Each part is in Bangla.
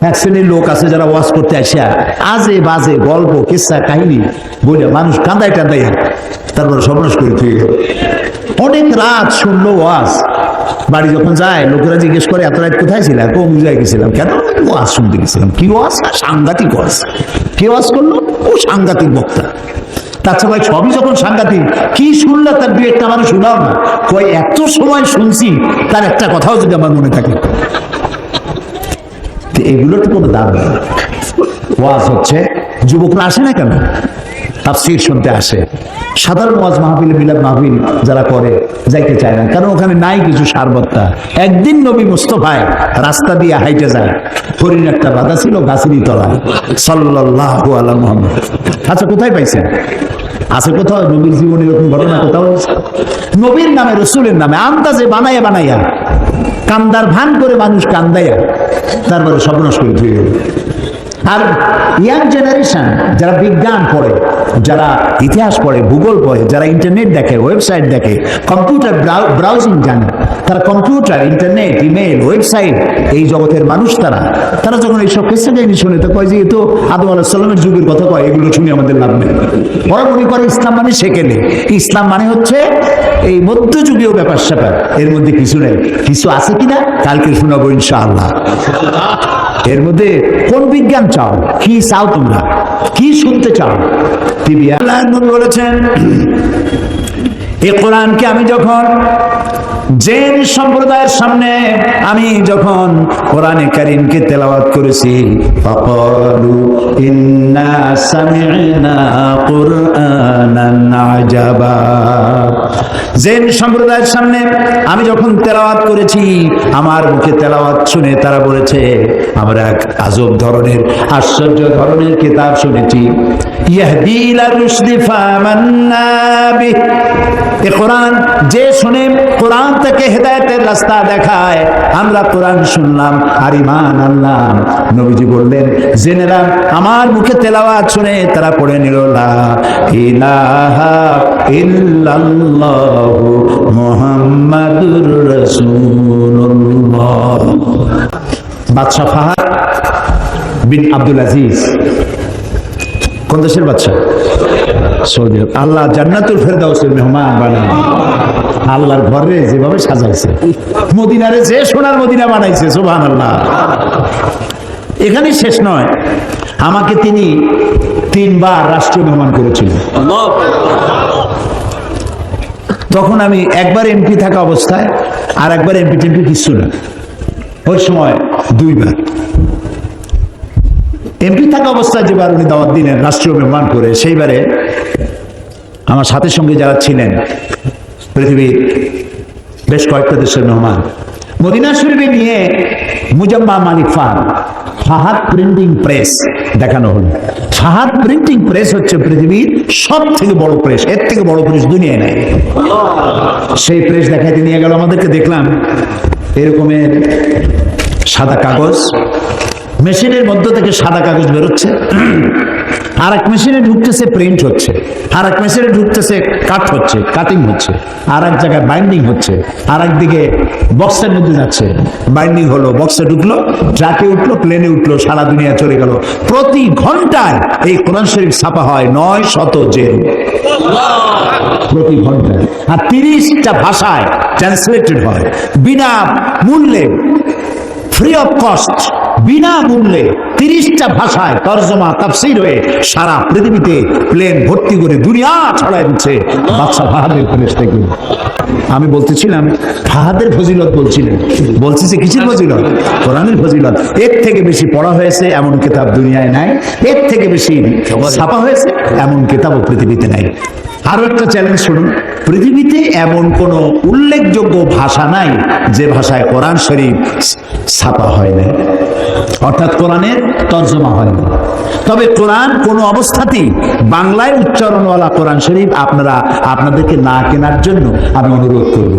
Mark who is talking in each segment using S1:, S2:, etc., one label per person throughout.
S1: এক শ্রেণির লোক আছে যারা ওয়াজ করতে আসিয়া আজে বাজে গল্প, কিসা, কাহিনী বলে মানুষ কান্দায় কান্দায় তারপরে সর্বনাশ করে গেল। অনেক রাত শুনলো ওয়াজ। বাড়ি যখন যায়, লোকেরা জিজ্ঞেস করে, এত রাত কোথায় ছিলাম কোন জায়গায় গেছিলাম। কেন? ওয়াজ শুনতে গেছিলাম। কি ওয়াজ? সাংঘাতিক ওয়াজ। কে ওয়াজ করল? ও সাংঘাতিক বক্তা। তাছাড়া ভাই সবই যখন সাংঘাতিক, কি শুনলে তার দু একটা মানুষ শোনাও না? কই এত সময় শুনছি, তার একটা কথাও যদি আমার মনে থাকে। তো এগুলোর কোনো নেই। ওয়াজ হচ্ছে, যুবকরা আসে না কেন? তাফসির শুনতে আসে। সাধারণ ওয়াজ মাহফিল, মিলাদ মাহফিল যারা করে, যাইতে চায় না। কারণ ওখানে নাই কিছু সারবত্তা। একদিন নবী মুস্তফায় রাস্তা দিয়ে হাইটে যায়। হরিণ একটা বাধা ছিল গাছেরই তলায়। সাল্লাল্লাহু আলা মুহাম্মদ। আচ্ছা কোথায় পাইছেন? আছে কোথাও? নবীর জীবনে এরকম ঘটনা কোথাও নবীর নামে, রসুলের নামে, আন্দাজে বানাইয়া বানাইয়া। কান্দার ভান করে মানুষ কান্দাইয়া তারপরে সর্বনাশ করে ধুয়ে গেল আর ইয়াং জেনারেশন যারা বিজ্ঞান পড়ে, যারা ইতিহাস পড়ে, ভূগোল পড়ে, যারা ইন্টারনেট দেখে, ওয়েবসাইট দেখে, কম্পিউটার ব্রাউজিং জানে তারা কম্পিউটার ইন্টারনেট ইমেল ওয়েবসাইট এই জগতের মানুষ তারা। তারা যখন এইসব কেসা কাহিনী শুনে, তো কয় যে, এ তো আদম আলাহিসাল্লামের যুগের কথা কয়, এগুলো শুনে আমাদের লাভ নেই। ওরা মনে করে, ইসলাম মানে সেকেলে ইসলাম মানে হচ্ছে এই মধ্যযুগীয় ব্যাপার স্যাপার। এর মধ্যে কিছু নেই। কিছু আছে কিনা, কালকে শোনাবো ইনশাআল্লাহ। এর মধ্যে কোন বিজ্ঞান চাও? কি চাও তোমরা? কি শুনতে চাও? বলেছেন। এ কোরআনকে আমি যখন জেন সম্প্রদায়ের সামনে আমি যখন কোরআনে কারিমকে তেলাওয়াত করেছি ফাকালু ইন্না সামি'না কুরআনান আজাবা। জেন সম্প্রদায়ের সামনে আমি যখন তেলাওয়াত করেছি, আমার মুখে তেলাওয়াত শুনে তারা বলেছে, আমরা এক আজব ধরনের, আশ্চর্য ধরনের কিতাব শুনেছি। কোরআন যে শুনে কোরআন থেকে হেদায়েতের রাস্তা দেখায়। আমরা কোরআন শুনলাম আর ইমান আনলাম। নবীজি বললেন, জেনেরা আমার মুখে তেলাওয়াত শুনে তারা পড়ে নিল ইলাহা ইল্লাল্লাহু। মুহাম্মাদুর রাসূলুল্লাহ। ফাহাদ বিন আব্দুল আজিজ। কোন দেশের বাদশা সৌদি। আল্লাহ জান্নাতুল ফেরদাউসের মেহমান বানান আল্লাহর ঘরে যেভাবে সাজাইছে। মদিনারে যে সোনার মদিনা বানাইছে সুবহান আল্লাহ এখানেই শেষ নয়, আমাকে তিনি তিনবার রাষ্ট্রীয় মেহমান করেছিলেন। তখন আমি একবার এমপি থাকা অবস্থায় আর একবার এমপি টেমপি কিছু না। ওই সময় দুইবার। এমপি থাকা অবস্থায় যেবার উনি দাওয়াত দিলেন, রাষ্ট্রীয় মেহমান করে, সেইবারে আমার সাথে সঙ্গে যারা ছিলেন, পৃথিবীর বেশ কয়েকটা দেশের মেহমান, মদিনা শরীফে নিয়ে মুজাম্মা মানিক ফাহাদ ফাহাদ প্রিন্টিং প্রেস দেখানো হলো। ফাহাদ প্রিন্টিং প্রেস হচ্ছে পৃথিবীর সব থেকে বড় প্রেস এর থেকে বড় প্রেস দুনিয়ায় নাই। সেই প্রেস দেখাইতে নিয়ে গেল আমাদেরকে, দেখলাম এরকমের সাদা কাগজ মেশিনের মধ্য থেকে সাদা কাগজ বেরোচ্ছে। আর এক মেশিনে ঢুকতেছে প্রিন্ট হচ্ছে। আর এক মেশিনে ঢুকতেছে কাট হচ্ছে কাটিং হচ্ছে। আর এক জায়গায় বাইন্ডিং হচ্ছে। আর একদিকে বক্সের মধ্যে যাচ্ছে। বাইন্ডিং হলো বক্সে ঢুকলো ট্রাকে উঠল প্লেনে উঠল, সারা দুনিয়া চলে গেল। প্রতি ঘন্টায় এই কোরআন শরীফ ছাপা হয় নয় শত জেল প্রতি ঘন্টায়। আর তিরিশটা ভাষায় ট্রান্সলেটেড হয়। বিনা মূল্যে ফ্রি অফ কস্ট বিনামূল্যে তিরিশটা ভাষায় তর্জমা, তাফসির হয়ে সারা পৃথিবীতে প্লেন ভর্তি করে দুনিয়া ছড়াই দিচ্ছে বাদশা ফাহাদের প্রেস থেকে আমি বলতেছিলাম, ফাহাদের ফজিলত বলছিলেন বলছি যে কিসের ফজিলত? কোরআনের ফজিলত। এর থেকে বেশি পড়া হয়েছে এমন কিতাব দুনিয়ায় নাই। এর থেকে বেশি ছাপা হয়েছে এমন কিতাবও পৃথিবীতে নাই। আরও একটা চ্যালেঞ্জ শুনুন। পৃথিবীতে এমন কোন উল্লেখযোগ্য ভাষা নাই যে ভাষায় কোরআন শরীফ ছাপা হয় না অর্থাৎ কোরআনের তর্জমা হয়নি তবে কোরআন কোন অবস্থাতেই বাংলায় উচ্চারণওয়ালা কোরআন শরীফ আপনারা, আপনাদেরকে না কেনার জন্য আমি অনুরোধ করব।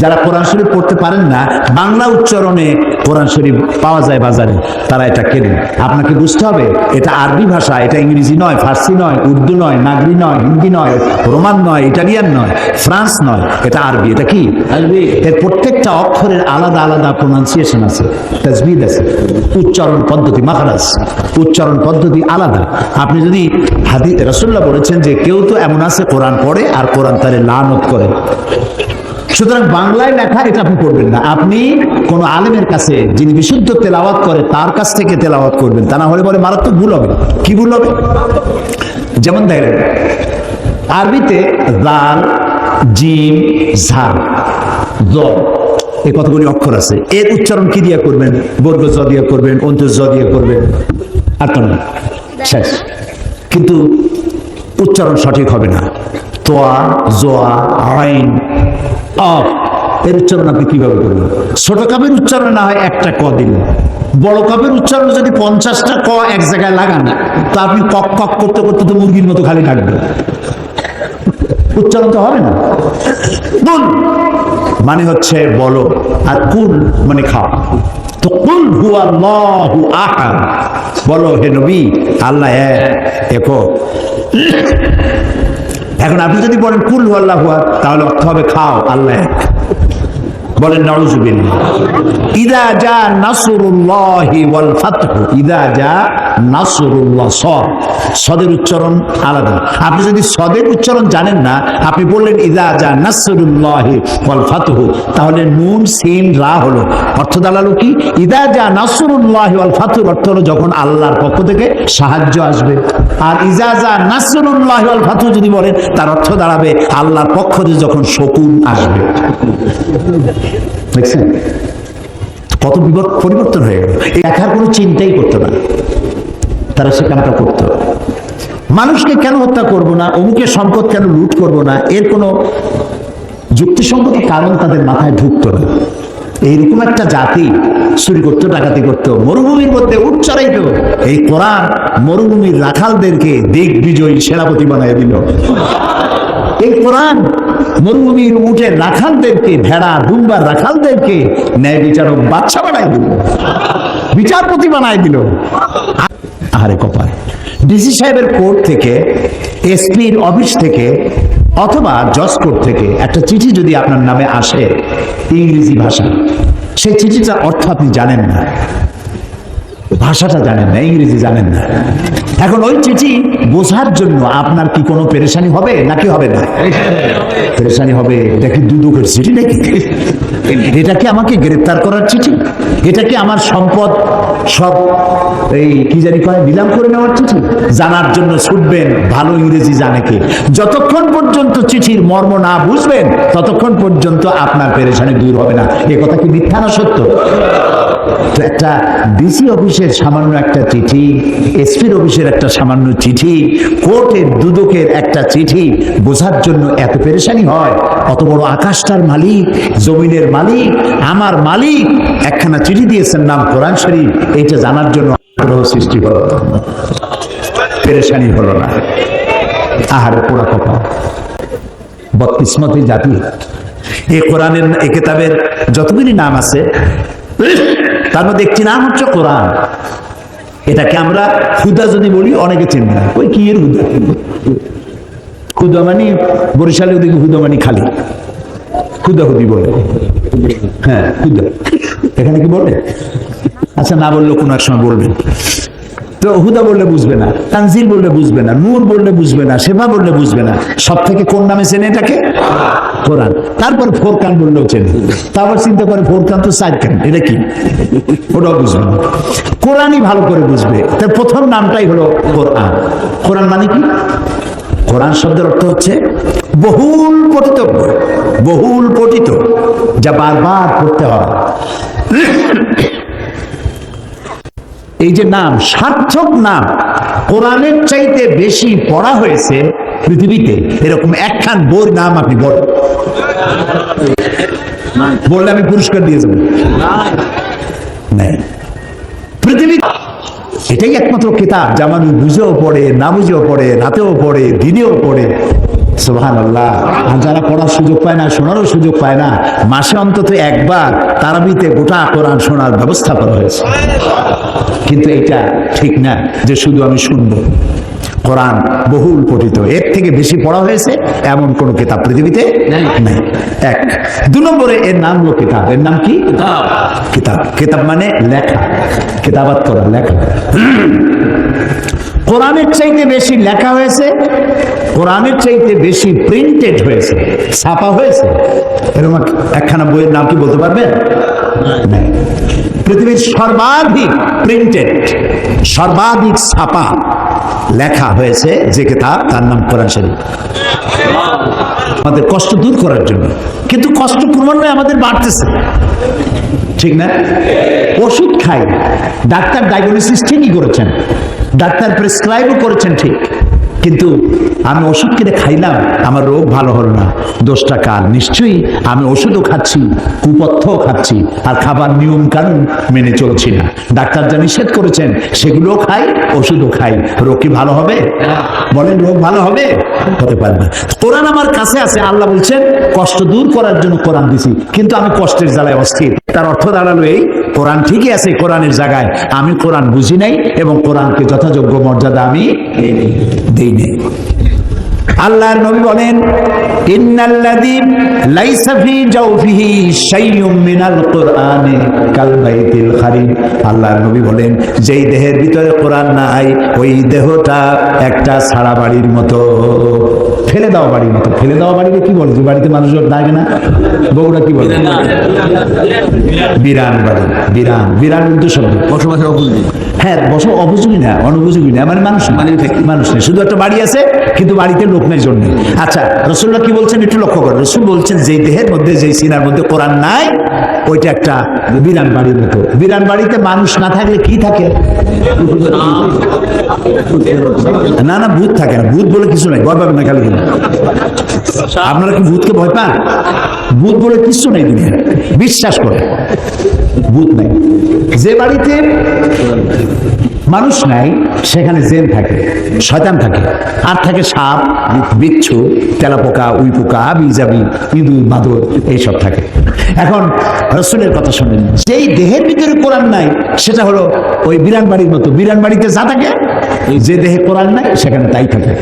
S1: যারা কোরআন শরীফ পড়তে পারেন না বাংলা উচ্চারণে কোরআন শরীফ পাওয়া যায় বাজারে তারা এটা কেনেন? আপনাকে বুঝতে হবে এটা আরবি ভাষা এটা ইংরেজি নয় ফার্সি নয় উর্দু নয় নাগরি নয় হিন্দি নয় রোমান নয় ইটালিয়ান নয় ফ্রান্স নয় এটা আরবি এটা কি? আরবি। এর প্রত্যেকটা অক্ষরের আলাদা আলাদা প্রোনাউন্সিয়েশন আছে তাজবিদ আছে উচ্চারণ পদ্ধতি মাখারাজ উচ্চারণ পদ্ধতি আলাদা। আপনি যদি হাদি রসুল্লাহ বলেছেন যে কেউ তো এমন আছে কোরআন পড়ে আর কোরআন তারে লানত করে। সুতরাং বাংলায় লেখা এটা আপনি করবেন না। আপনি কোন আলেমের কাছে যিনি বিশুদ্ধ তেলাওয়াত করে, তার কাছ থেকে তেলাওয়াত করবেন। তা না হলে পরে মারাত্মক ভুল হবে। কি ভুল হবে? যেমন দেখেন, আরবিতে দাল জিম ঝাল জ এই কতগুলি অক্ষর আছে। এর উচ্চারণ কি দিয়ে করবেন? বর্গ জ দিয়ে করবেন, অন্তর জ দিয়ে করবেন। আর তো না। শেষ। কিন্তু উচ্চারণ সঠিক হবে না। তোয়া, জোয়া, আইন এর উচ্চারণ আপনি কীভাবে করবেন? ছোট কাপের উচ্চারণ না হয় একটা ক দিন। বড় কাপের উচ্চারণ যদি পঞ্চাশটা ক এক জায়গায় লাগান, তা আপনি কক কক করতে করতে তো মুরগির মতো খালি থাকবে উচ্চারণ তো হবে না। মানে হচ্ছে বলো, আর কুল মানে খাও। তো কুল হুয়া আল্লাহু বলো, হে নবী, আল্লাহ এক এখন আপনি যদি বলেন কুল আল্লাহ তাহলে অর্থ হবে খাও আল্লাহ এক। বলেন ইদা যা ইদা যা সদের উচ্চারণ আলাদা। আপনি যদি সদের উচ্চারণ জানেন না, আপনি বললেন, ইদা যা তাহলে নুন, সিন, রা হলো। অর্থ দাঁড়াল কি? ইদা যা ওয়াল অর্থ হলো যখন আল্লাহর পক্ষ থেকে সাহায্য আসবে। আর ইজাজা নাসরুল্লাহি ওয়াল যদি বলেন, তার অর্থ দাঁড়াবে আল্লাহর পক্ষ থেকে যখন শকুন আসবে। দেখছেন? কত বিবর- পরিবর্তন হয়ে গেল। লেখার কোনো চিন্তাই করতো না। তারা সে কামটা করতো। মানুষকে কেন হত্যা করব না? অমুকের সম্পদ কেন লুট করব না? এর কোনো যুক্তিসঙ্গত কারণ তাদের মাথায় ঢুকতো না। এইরকম একটা জাতি চুরি করতো, ডাকাতি করতো, মরুভূমির মধ্যে উচ্চারাইত এই কোরআন মরুভূমির রাখালদেরকে দিক বিজয়ী সেনাপতি বানাই দিল। এই কোরআন মরুভূমির উঠে রাখালদেরকে, ভেড়া দুম্বার রাখালদেরকে ন্যায় বিচারক বাচ্চা বানাই দিল। বিচারপতি বানাই দিল। আহারে কপাল। ডিসি সাহেবের কোর্ট থেকে, এসপির অফিস থেকে, অথবা জজ কোর্ট থেকে একটা চিঠি যদি আপনার নামে আসে, ইংরেজি ভাষা, সেই চিঠিটার অর্থ আপনি জানেন না। ভাষাটা জানেন না, ইংরেজি জানেন না। এখন ওই চিঠি বোঝার জন্য আপনার কি কোনো পেরেশানি হবে নাকি হবে না? পেরেশানি হবে, এটা কি দুদুকের চিঠি নাকি? এটা কি আমাকে গ্রেপ্তার করার চিঠি? এটা কি আমার সম্পদ? সব এই কি জানি কয় নিলাম করে নেওয়ার চিঠি? জানার জন্য ছুটবেন, ভালো ইংরেজি জানে কে। যতক্ষণ পর্যন্ত চিঠির মর্ম না বুঝবেন, ততক্ষণ পর্যন্ত আপনার পেরেশানি দূর হবে না। এ কথা কি মিথ্যা না সত্য? একটা ডিসি অফিসের সামান্য একটা চিঠি এসপির অফিসের একটা সামান্য চিঠি, কোর্টের দুদকের একটা চিঠি, বোঝার জন্য এত পেরেশানি হয়। অত বড় আকাশটার মালিক, জমিনের মালিক, আমার মালিক, একখানা চিঠি দিয়েছেন নাম কোরআন শরীফ, এইটা জানার জন্য আগ্রহ সৃষ্টি হলো। পেরেশানি হলো না। আহারে পোড়া কথা বদকিসমতি জাতি। এ কোরআনের, এ কেতাবের যতগুলি নাম আছে, তার মধ্যে একটি নাম হচ্ছে কোরআন। এটাকে আমরা খুদা যদি বলি, অনেকে চিনবে না। ওই কি এর হুদা খুদা মানে বরিশালে ওদিকে হুদা মানে খালি। খুদা হুদি বলে। হ্যাঁ খুদা এখানে কি বলে আচ্ছা না বললেও কোনো এক সময় বলবেন তো হুদা বললে বুঝবে না, তানজিল বললে বুঝবে না, নূর বললে বুঝবে না সেবা বললে বুঝবে না সব থেকে কোন নামে চেনে এটাকে? কোরআন। তারপর ফোরকান বললেও চেনে। তারপর চিন্তা করে, ফোরকান তো সাইডকান এটা কি? ওটাও বুঝবে না। কোরআনই ভালো করে বুঝবে। তার প্রথম নামটাই হলো কোরআন। কোরআন মানে কি? কোরআন শব্দের অর্থ হচ্ছে বহুল পঠিত বহুল পঠিত, যা বারবার পড়তে হয়। এই যে নাম, সার্থক নাম, কোরআনের চাইতে বেশি পড়া হয়েছে পৃথিবীতে, এরকম একখান বইয়ের নাম আপনি বলেন বললে আমি পুরস্কার দিয়ে যাব। পৃথিবী এটাই একমাত্র কিতাব যা মানুষ বুঝেও পড়ে, না বুঝেও পড়ে, রাতেও পড়ে, দিনেও পড়ে। সুহান যারা পড়ার সুযোগ পায় না, শোনারও সুযোগ পায় না, মাসে অন্তত একবার তারাবিতে গোটা কোরআন শোনার ব্যবস্থা করা হয়েছে। কিন্তু এটা ঠিক না যে শুধু আমি শুনব। কোরআন বহুল পঠিত। এর থেকে বেশি পড়া হয়েছে এমন কোন কিতাব পৃথিবীতে
S2: নাই।
S1: এক। দু নম্বরে এর নাম হলো কিতাব। এর নাম কি? কিতাব। কিতাব। মানে লেখা। কিতাবাত করা লেখা। কোরআনের চাইতে বেশি লেখা হয়েছে কোরআনের চাইতে বেশি প্রিন্টেড হয়েছে ছাপা হয়েছে। এরকম একখানা বইয়ের নাম কি বলতে পারবেন? পৃথিবীর সর্বাধিক প্রিন্টেড সর্বাধিক ছাপা লেখা হয়েছে যে কিতাব, তার নাম কোরআন শরীফ। আমাদের কষ্ট দূর করার জন্য। কিন্তু কষ্ট ক্রমান্বয়ে আমাদের বাড়তেছে। ঠিক না? ওষুধ খাই। ডাক্তার ডায়াগনোসিস ঠিকই করেছেন। ডাক্তার প্রেসক্রাইবও করেছেন ঠিক। কিন্তু আমি ওষুধ কিনে খাইলাম, আমার রোগ ভালো হলো না। দোষটা কার? নিশ্চয়ই আমি ওষুধও খাচ্ছি, কুপথ্যও খাচ্ছি, আর খাবার নিয়ম কানুন মেনে চলছি না। ডাক্তার যা নিষেধ করেছেন, সেগুলোও খাই, ওষুধও খাই। রোগ কি ভালো হবে? বলেন, রোগ ভালো হবে? হতে পারে না। কোরআন আমার কাছে আছে, আল্লাহ বলছেন, কষ্ট দূর করার জন্য কোরআন দিছি, কিন্তু আমি কষ্টের জ্বালায় অস্থির। তার অর্থ দাঁড়াল এই কোরআন ঠিকই আছে কোরআনের জায়গায়। আমি কোরআন বুঝি নাই এবং কোরআনকে যথাযোগ্য মর্যাদা আমি দেই নাই। আল্লাহর নবী বলেন, ইন্নাল্লাযী লাইসা ফি জাওফিহি মিনাল কাল আল্লাহর নবী বলেন, যেই দেহের ভিতরে কোরআন নাই, ওই দেহটা একটা সারা বাড়ির মতো। ফেলে দেওয়া বাড়ির মতো ফেলে দেওয়া বাড়িকে কি বলে যে বাড়িতে মানুষ থাকে না? বগুড়া কি বলে বিরান বাড়ি। বিরান বিরান উদ্দেশ্য শব্দ।
S2: বসবাসের
S1: হ্যাঁ বস অপযোগী না, অনুপযোগী না মানে মানুষ
S2: মানে
S1: মানুষ নেই শুধু একটা বাড়ি আছে, কিন্তু বাড়িতে লোক নেই জন্য আচ্ছা রসুল্লাহ কি বলছেন একটু লক্ষ্য করেন রসুল বলছেন যে দেহের মধ্যে যে সিনার মধ্যে কোরআন নাই, ওইটা একটা বিরান বাড়ির মতো। বিরান বাড়িতে মানুষ না থাকলে কি থাকে? না না, ভূত থাকে না, ভূত বলে কিছু নাই, ভয় পাবেন না খালি। আপনারা কি ভূতকে ভয় পান? ভূত বলে কিছু নাই দুনিয়া বিশ্বাস করে ভূত নাই। যে বাড়িতে মানুষ নাই, সেখানে জেন থাকে, শয়তান থাকে। আর থাকে সাপ, বিচ্ছু, তেলাপোকা উই পোকা বিজাবি, ইঁদুর মাদুর এইসব থাকে। এখন রসুলের কথা শোনেন। যেই দেহের ভিতরে কোরআন নাই, সেটা হলো ওই বিরান বাড়ির মতো। বিরান বাড়িতে যা থাকে, যে দেহে কোরআন নাই, সেখানে তাই থাকে।